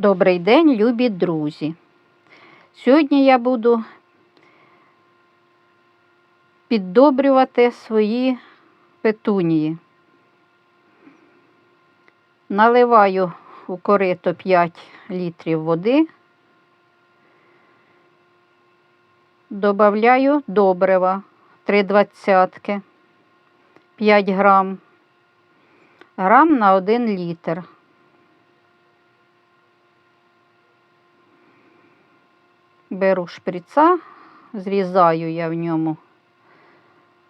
Добрий день, любі друзі. Сьогодні я буду піддобрювати свої петунії. Наливаю у корито 5 літрів води, добавляю добрива 3 двадцятки, 5 грам, грам на 1 літр. Беру шприца, зрізаю я в ньому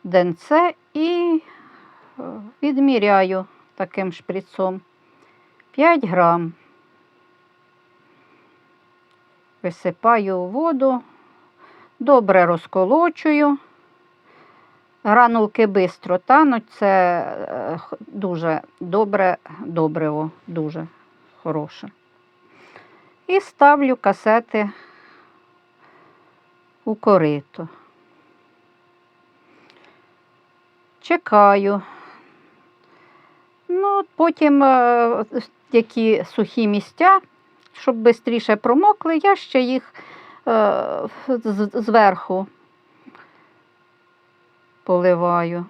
денце і е, відміряю таким шприцом 5 грам. Висипаю у воду, добре розколочую. Гранулки швидко тануть, це е, дуже добре добриво, дуже хороше. І ставлю касети у корито. Чекаю. Ну, потім е, які сухі місця, щоб швидше промокли, я ще їх е, зверху поливаю.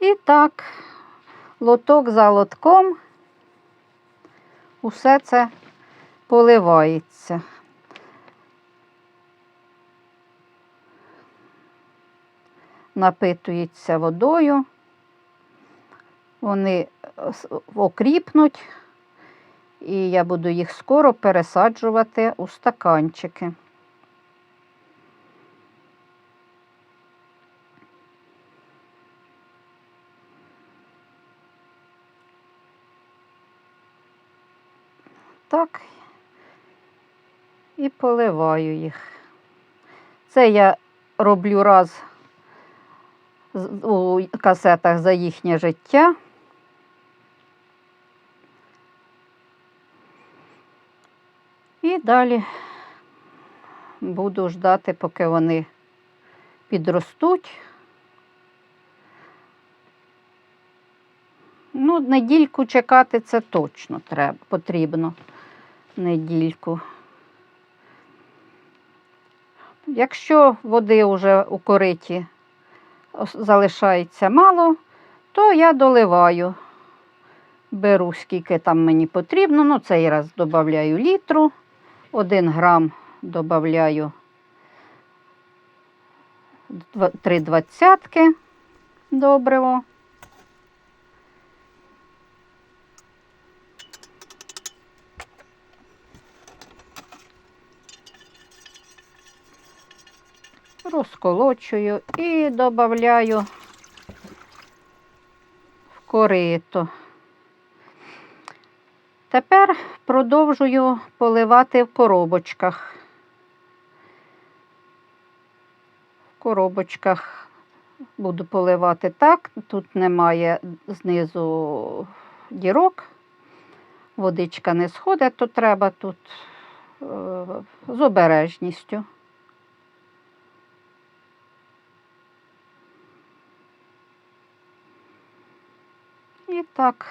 І так, лоток за лотком усе це поливається. Напитується водою, вони окріпнуть, і я буду їх скоро пересаджувати у стаканчики. Так. І поливаю їх. Це я роблю раз у касетах за їхнє життя. І далі буду ждати, поки вони підростуть. Ну, недільку чекати це точно треба, потрібно. Недільку. Якщо води вже у кориті залишається мало, то я доливаю. Беру, скільки там мені потрібно. Ну, цей раз додаю літру, один грам додаю три двадцятки добриво. Розколочую і додаю в корито. Тепер продовжую поливати в коробочках. В коробочках буду поливати так, тут немає знизу дірок, водичка не сходить, то треба тут е, з обережністю. І так,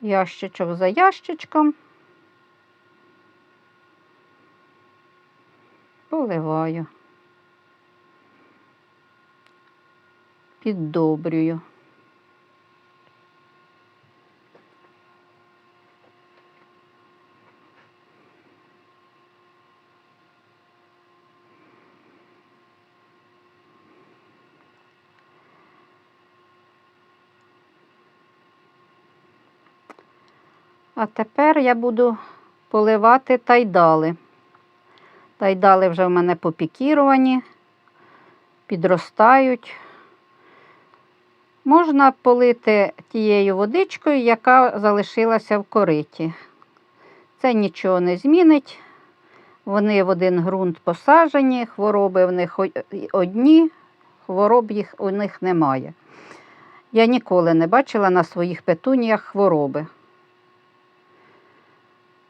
ящичок за ящичком. Поливаю. Піддобрюю. А тепер я буду поливати тайдали. Тайдали вже в мене попікіровані, підростають. Можна полити тією водичкою, яка залишилася в кориті. Це нічого не змінить. Вони в один ґрунт посаджені, хвороби в них одні, хвороб їх у них немає. Я ніколи не бачила на своїх петуніях хвороби.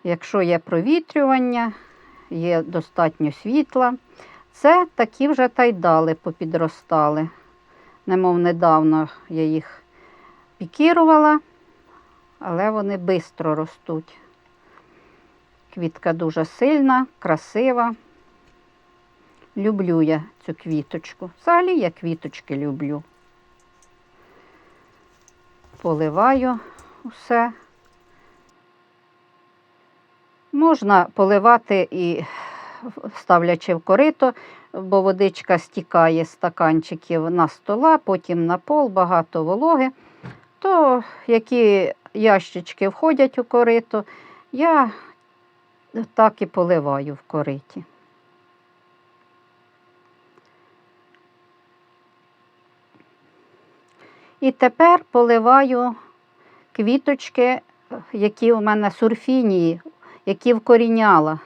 Якщо є провітрювання, є достатньо світла, це такі вже тайдали попідростали. немов недавно я їх пікірувала, але вони швидко ростуть. Квітка дуже сильна, красива. Люблю я цю квіточку. Взагалі я квіточки люблю. Поливаю усе. Можна поливати і ставлячи в корито, бо водичка стікає з стаканчиків на стола, потім на пол, багато вологи. То які ящички входять у корито, я так і поливаю в кориті. І тепер поливаю квіточки, які у мене сурфінії, які вкоріняла.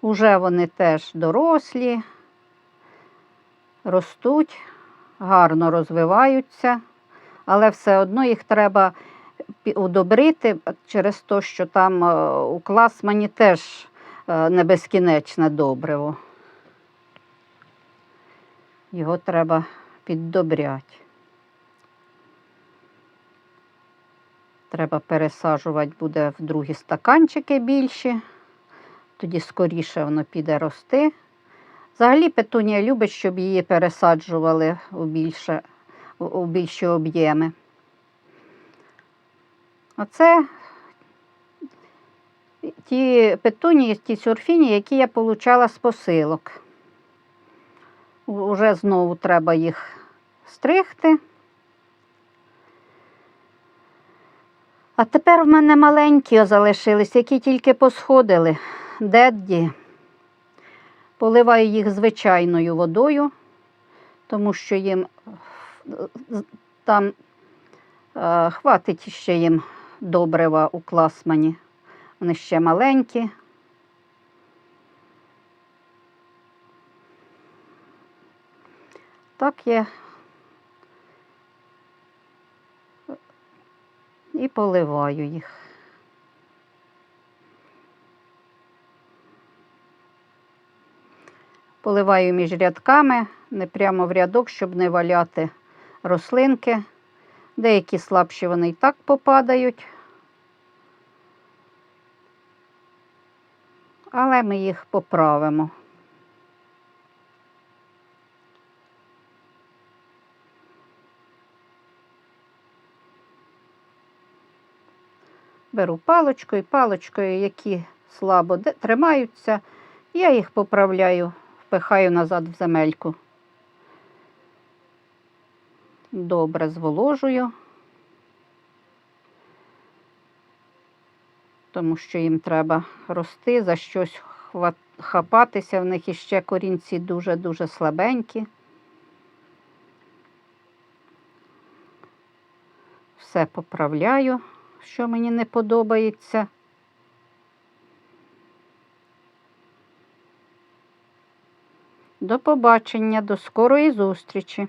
Уже вони теж дорослі, ростуть, гарно розвиваються, але все одно їх треба удобрити через те, що там е, у класмані теж е, не безкінечне добриво. Його треба піддобряти. Треба пересаджувати буде в другі стаканчики більші, тоді скоріше воно піде рости. Взагалі петунія любить, щоб її пересаджували у, більше, у- більші об'єми. Оце ті петунії, ті сюрфіні, які я получала з посилок. Уже знову треба їх стригти. А тепер в мене маленькі залишились, які тільки посходили. Дедді. Поливаю їх звичайною водою, тому що їм е, там е, хватить ще їм добрива у класмані. Вони ще маленькі. Так я поливаю їх. Поливаю між рядками, не прямо в рядок, щоб не валяти рослинки. Деякі слабші вони і так попадають. Але ми їх поправимо. Беру паличкою, паличкою, які слабо тримаються, я їх поправляю, впихаю назад в земельку. Добре зволожую, тому що їм треба рости, за щось хапатися, в них іще корінці дуже-дуже слабенькі. Все поправляю, що мені не подобається. До побачення, до скорої зустрічі!